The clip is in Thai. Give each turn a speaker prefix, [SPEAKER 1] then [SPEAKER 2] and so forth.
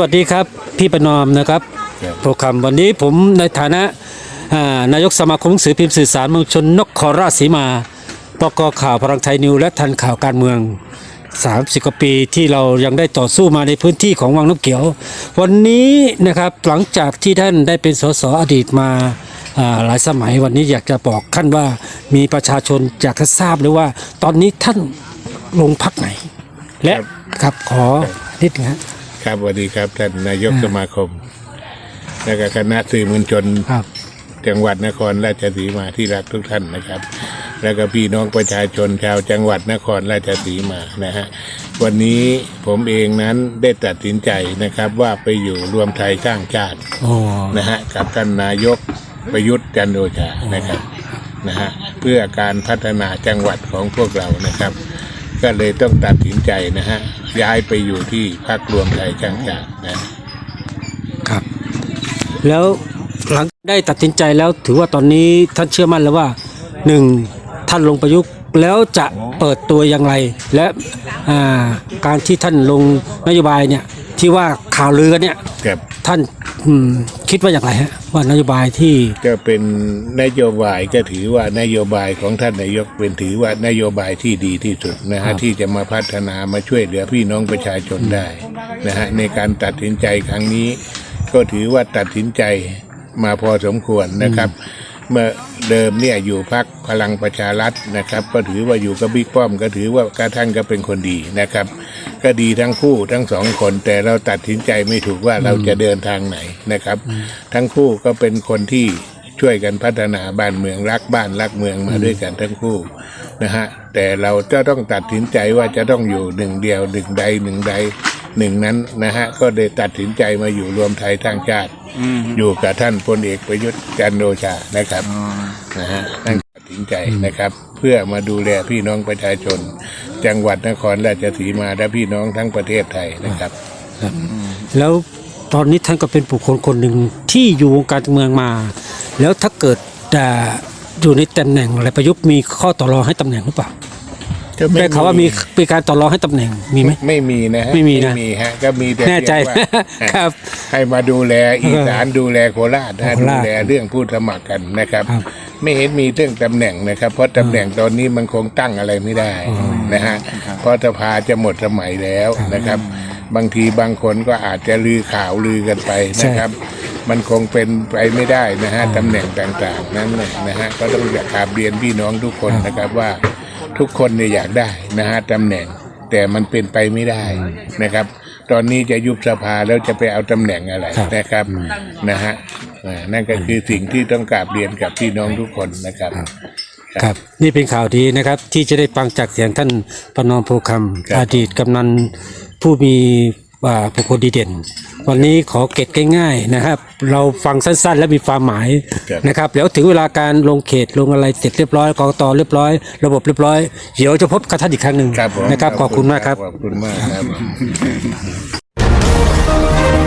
[SPEAKER 1] วัสดีครับพี่ประนอมนะครับ
[SPEAKER 2] ครับ
[SPEAKER 1] โปรคำวันนี้ผมในฐานะอ่านายกสมาคมหนังสือพิมพ์สื่อสารมวลชนนครราชสีมาปกข่าวพลังไทยนิวและทันข่าวการเมือง30กว่าปีที่เรายังได้ต่อสู้มาในพื้นที่ของวังน้ำเขียว วันนี้นะครับหลังจากที่ท่านได้เป็นสสอดีตมาอ่าหลายสมัยวันนี้อยากจะบอกท่านว่ามีประชาชนอยากจะทราบเลยว่า ตอนนี้ท่านลงพักไหน และครับขอนิดนึงฮะ
[SPEAKER 2] ครับสวัสดีครับท่านนายกสมาคม และก็คณะสื่อมวลชน
[SPEAKER 1] ครับ
[SPEAKER 2] จังหวัดนครราชสีมาที่รักทุกท่านนะครับ แล้วก็พี่น้องประชาชนชาวจังหวัดนครราชสีมานะฮะวันนี้ผมเองนั้นได้ตัดสินใจนะครับ ว่าไปอยู่รวมไทยสร้างชาติ
[SPEAKER 1] อ๋อ
[SPEAKER 2] นะฮะกับท่านนายกประยุทธ์จันทร์โอชานะครับนะฮะเพื่อการพัฒนาจังหวัดของพวกเรานะครับ ก็เลยต้องตัดสินใจนะฮะ ย้ายไปอยู่ที่พรรครวมไทยสร้างชาตินะ
[SPEAKER 1] ครับ แล้วหลังได้ตัดสินใจแล้วถือว่าตอนนี้ท่านเชื่อมั่นแล้วว่าหนึ่งท่านลงประยุกต์แล้วจะเปิดตัวอย่างไร และอ่าการที่ท่านลงนโยบายเนี่ยที่ว่าข่าวลือกันเนี่ย
[SPEAKER 2] ครับ
[SPEAKER 1] ท่านอืม คิดว่าอย่างไรฮะว่านโยบายที่
[SPEAKER 2] ก็เป็นนโยบายก็ถือว่านโยบายของท่านนายกเป็นถือว่านโยบายที่ดีที่สุดนะฮะที่จะมาพัฒนามาช่วยเหลือพี่น้องประชาชนได้นะฮะในการตัดสินใจครั้งนี้ ก็ถือว่าตัดสินใจมาพอสมควรนะครับ เมื่อเดิมเนี่ยอยู่พักพลังประชารัฐนะครับ ก็ถือว่าอยู่กับบิ๊กป้อม ก็ถือว่ากระท่านก็เป็นคนดีนะครับ ก็ดีทั้งคู่ทั้งสองคน แต่เราตัดสินใจไม่ถูกว่าเราจะเดินทางไหนนะครับ ทั้งคู่ก็เป็นคนที่ช่วยกันพัฒนาบ้านเมืองรักบ้านรักเมืองมาด้วยกันทั้งคู่นะฮะแต่เราจะต้องตัดสินใจว่าจะต้องอยู่หนึ่งเดียวหนึ่งใดหนึ่งใดหนึ่งนั้นนะฮะก็ได้ตัดสินใจมาอยู่รวมไทยทั้งชาติ อยู่กับท่านพลเอกประยุทธ์จันทร์โอชานะครับนะฮะท่านตัดสินใจนะครับ เพื่อมาดูแลพี่น้องประชาชน จังหวัดนครราชสีมาและพี่น้องทั้งประเทศไทยนะครับ
[SPEAKER 1] แล้วตอนนี้ท่านก็เป็นบุคคลคนหนึ่งที่อยู่วงการเมืองมา แล้วถ้าเกิดอ่าอยู่ในตำแหน่งอะไรประยุทธ์มีข้อต่อรองให้ตำแหน่งหรือเปล่า
[SPEAKER 2] ก็ไม่
[SPEAKER 1] ได้ข่าวว่ามีมีการต่อรองให้ตำแหน่งมีไหม
[SPEAKER 2] ไม่มีนะฮะ
[SPEAKER 1] ไม่มีนะ
[SPEAKER 2] ฮะก็มีแต่
[SPEAKER 1] แน่ใจ
[SPEAKER 2] เพียงว่า
[SPEAKER 1] ครับ
[SPEAKER 2] ให้มาดูแลอีสานดูแลโคราชนะ
[SPEAKER 1] โค
[SPEAKER 2] ดู
[SPEAKER 1] ราช
[SPEAKER 2] แลเรื่องผู้สมัครกันนะครับ
[SPEAKER 1] ครับ
[SPEAKER 2] ไม่เห็นมีเรื่องตำแหน่งนะครับ เพราะตำแหน่งตอนนี้มันคงตั้งอะไรไม่ได้นะฮะเพราะสภาจะหมดสมัยแล้วนะครับ บางทีบางคนก็อาจจะลือข่าวลือกันไปนะครับ มันคงเป็นไปไม่ได้นะฮะตำแหน่งต่างๆนั้นน่ะนะฮะก็ต้องอยากกราบเรียนพี่น้องทุกคนนะครับว่าทุกคนเนี่ยอยากได้นะฮะตำแหน่งแต่มันเป็นไปไม่ได้นะครับ ตอนนี้จะยุบสภาแล้วจะไปเอาตำแหน่งอะไร
[SPEAKER 1] ครับ
[SPEAKER 2] นะครับนะฮะอ่านั่นก็คือสิ่งที่ต้องกราบเรียนกับพี่น้องทุกคนนะครับ
[SPEAKER 1] ครับนี่เป็นข่าวดีนะครับที่จะได้ฟังจากเสียงท่านประนอมโพค
[SPEAKER 2] ครับำ
[SPEAKER 1] อดีตกำนันผู้มี อ่าบุคคลดีเด่น วันนี้ขอเกตง่ายๆนะครับ เราฟังสั้นๆ และมีความหมาย
[SPEAKER 2] ครับ
[SPEAKER 1] นะครับแล้วถึงเวลาการลงเขตลงอะไรเสร็จเรียบร้อยกรกตเรียบร้อย ระบบเรียบร้อยเดี๋ยวจะพบกับท่านอีกครั้งหนึ่ง
[SPEAKER 2] ครับผม
[SPEAKER 1] นะครับขอบคุณมากครับ
[SPEAKER 2] ขอบคุณมากครับ